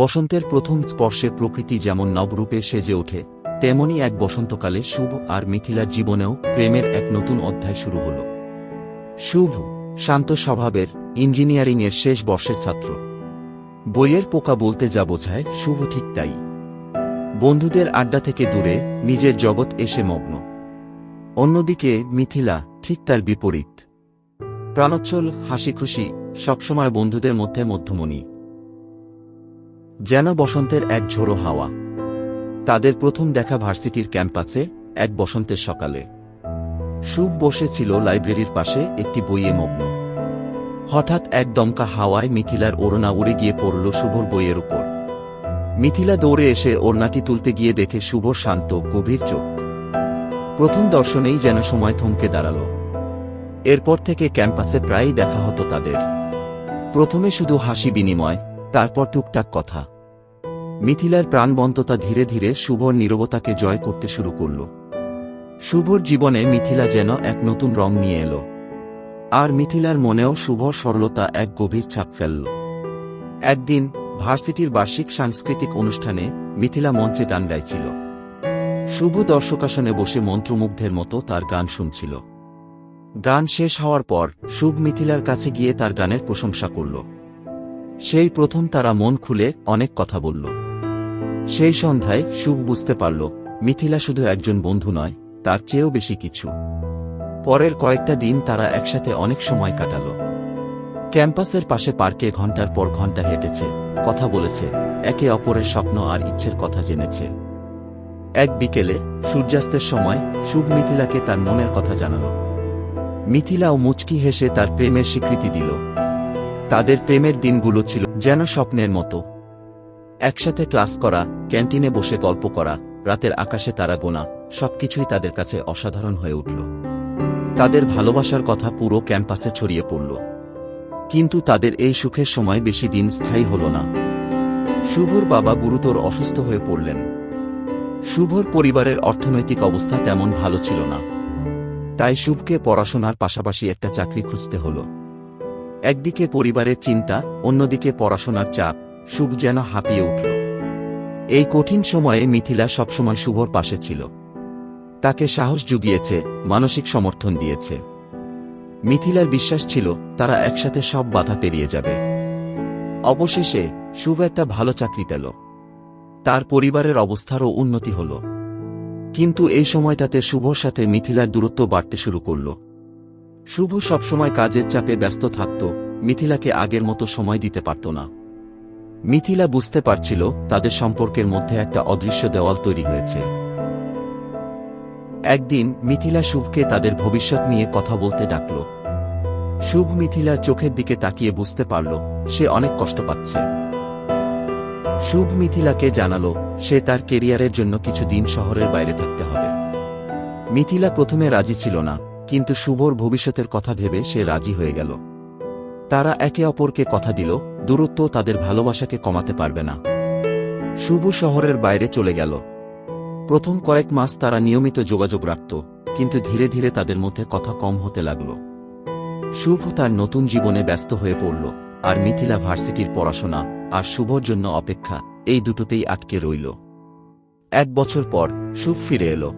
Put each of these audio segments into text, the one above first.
বসন্তের প্রথম স্পর্শে প্রকৃতি যেমন নবরূপে সেজে ওঠে, তেমনি এক বসন্তকালে শুভ আর মিথিলার জীবনেও প্রেমের এক নতুন অধ্যায় শুরু হল। শুভ, শান্ত স্বভাবের ইঞ্জিনিয়ারিংয়ের শেষ বর্ষের ছাত্র। বইয়ের পোকা বলতে যা বোঝায়, শুভ ঠিক তাই। বন্ধুদের আড্ডা থেকে দূরে নিজের জগৎ এসে মগ্ন। অন্যদিকে মিথিলা ঠিক তার বিপরীত। প্রাণোচ্ছল হাসি খুশি সবসময় বন্ধুদের মধ্যে মধ্যমণি। যেন বসন্তের এক ঝোড়ো হাওয়া। তাদের প্রথম দেখা ভার্সিটির ক্যাম্পাসে এক বসন্তের সকালে। শুভ বসেছিল লাইব্রেরির পাশে একটি বইয়ে মগ্ন। হঠাৎ এক দমকা হাওয়ায় মিথিলার ওড়না উড়ে গিয়ে পড়ল শুভর বইয়ের উপর। মিথিলা দৌড়ে এসে ওড়নাটি তুলতে গিয়ে দেখে শুভর শান্ত, গভীর চোখ। প্রথম দর্শনেই যেন সময় থমকে দাঁড়াল। এরপর থেকে ক্যাম্পাসে প্রায়ই দেখা হতো তাদের। প্রথমে শুধু হাসি বিনিময় তারপর টুকটাক কথা। মিথিলার প্রাণবন্ততা ধীরে ধীরে শুভর নীরবতাকে জয় করতে শুরু করল। শুভর জীবনে মিথিলা যেন এক নতুন রং নিয়ে এলো। আর মিথিলার মনেও শুভর সরলতা এক গভীর ছাপ ফেলল। একদিন, ভার্সিটির বার্ষিক সাংস্কৃতিক অনুষ্ঠানে মিথিলা মঞ্চে গান গাইছিল। শুভ দর্শকাসনে বসে মন্ত্রমুগ্ধের মতো তার গান শুনছিল। গান শেষ হওয়ার পর, শুভ মিথিলার কাছে গিয়ে তার গানের প্রশংসা করল। সেই প্রথম তারা মন খুলে অনেক কথা বলল। সেই সন্ধ্যায় শুভ বুঝতে পারল, মিথিলা শুধু একজন বন্ধু নয়, তার চেয়েও বেশি কিছু। পরের কয়েকটা দিন তারা একসাথে অনেক সময় কাটাল। ক্যাম্পাসের পাশে পার্কে ঘণ্টার পর ঘণ্টা হেঁটেছে, কথা বলেছে, একে অপরের স্বপ্ন আর ইচ্ছের কথা জেনেছে। এক বিকেলে, সূর্যাস্তের সময়, শুভ মিথিলাকে তার মনের কথা জানাল। মিথিলাও মুচকি হেসে তার প্রেমের স্বীকৃতি দিল। তাদের প্রেমের দিনগুলো ছিল যেন স্বপ্নের মতো। একসাথে ক্লাস করা, ক্যান্টিনে বসে গল্প করা, রাতের আকাশে তারা গোনা, সবকিছুই তাদের কাছে অসাধারণ হয়ে উঠল। তাদের ভালোবাসার কথা পুরো ক্যাম্পাসে ছড়িয়ে পড়ল। কিন্তু তাদের এই সুখের সময় বেশি দিন স্থায়ী হল না। শুভর বাবা গুরুতর অসুস্থ হয়ে পড়লেন। শুভর পরিবারের অর্থনৈতিক অবস্থা তেমন ভালো ছিল না। তাই শুভকে পড়াশোনার পাশাপাশি একটা চাকরি খুঁজতে হল। একদিকে পরিবারের চিন্তা, অন্যদিকে পড়াশোনার চাপ শুভ যেন হাঁপিয়ে উঠল। এই কঠিন সময়ে মিথিলা সবসময় শুভর পাশে ছিল। তাকে সাহস জুগিয়েছে, মানসিক সমর্থন দিয়েছে। মিথিলার বিশ্বাস ছিল, তারা একসাথে সব বাধা পেরিয়ে যাবে। অবশেষে, শুভ একটা ভালো চাকরি পেল। তার পরিবারের অবস্থারও উন্নতি হল। কিন্তু এই সময়টাতে শুভর সাথে মিথিলার দূরত্ব বাড়তে শুরু করল। শুভ সবসময় কাজের চাপে ব্যস্ত থাকত, মিথিলাকে আগের মতো সময় দিতে পারত না। মিথিলা বুঝতে পারছিল তাদের সম্পর্কের মধ্যে একটা অদৃশ্য দেওয়াল তৈরি হয়েছে। একদিন মিথিলা শুভকে তাদের ভবিষ্যৎ নিয়ে কথা বলতে ডাকল। শুভ মিথিলার চোখের দিকে তাকিয়ে বুঝতে পারল, সে অনেক কষ্ট পাচ্ছে। শুভ মিথিলাকে জানালো, সে তার কেরিয়ারের জন্য কিছুদিন শহরের বাইরে থাকতে হবে। মিথিলা প্রথমে রাজি ছিল না কিন্তু শুভর ভবিষ্যতের কথা ভেবে সে রাজি হয়ে গেল। তারা একে অপরকে কথা দিল, দূরত্ব তাদের ভালোবাসাকে কমাতে পারবে না। শুভ শহরের বাইরে চলে গেল। প্রথম কয়েক মাস তারা নিয়মিত যোগাযোগ রাখত, কিন্তু ধীরে ধীরে তাদের মধ্যে কথা কম হতে লাগল। শুভ তার নতুন জীবনে ব্যস্ত হয়ে পড়ল, আর মিথিলা ভার্সিটির পড়াশোনা আর শুভর জন্য অপেক্ষা এই দুটোতেই আটকে রইল। এক বছর পর শুভ ফিরে এলো।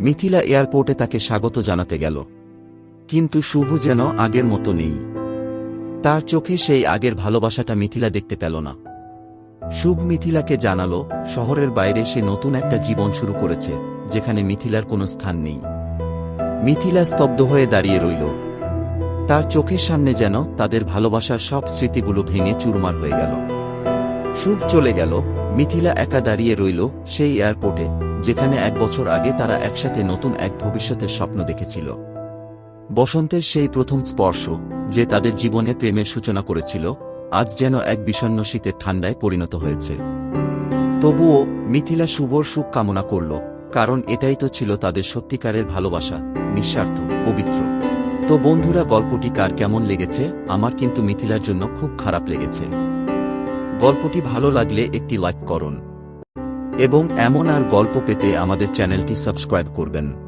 মিথিলা এয়ারপোর্টে তাকে স্বাগত জানাতে গেল। কিন্তু শুভ যেন আগের মতো নেই। তার চোখে সেই আগের ভালোবাসাটা মিথিলা দেখতে পেল না। শুভ মিথিলাকে জানালো, শহরের বাইরে সে নতুন একটা জীবন শুরু করেছে, যেখানে মিথিলার কোনো স্থান নেই। মিথিলা স্তব্ধ হয়ে দাঁড়িয়ে রইল। তার চোখের সামনে যেন তাদের ভালোবাসার সব স্মৃতিগুলো ভেঙে চুরমার হয়ে গেল। শুভ চলে গেল, মিথিলা একা দাঁড়িয়ে রইল সেই এয়ারপোর্টে। যেখানে এক বছর আগে তারা একসাথে নতুন এক ভবিষ্যতের স্বপ্ন দেখেছিল। বসন্তের সেই প্রথম স্পর্শ, যে তাদের জীবনে প্রেমের সূচনা করেছিল, আজ যেন এক বিষণ্ন শীতের ঠান্ডায় পরিণত হয়েছে। তবুও মিথিলা শুভর সুখ কামনা করল, কারণ এটাই তো ছিল তাদের সত্যিকারের ভালোবাসা, নিঃস্বার্থ, পবিত্র। তো বন্ধুরা, গল্পটি কার কেমন লেগেছে? আমার কিন্তু মিথিলার জন্য খুব খারাপ লেগেছে। গল্পটি ভালো লাগলে একটি লাইক করুন। এবং এমন আর গল্প পেতে আমাদের চ্যানেলটি সাবস্ক্রাইব করবেন।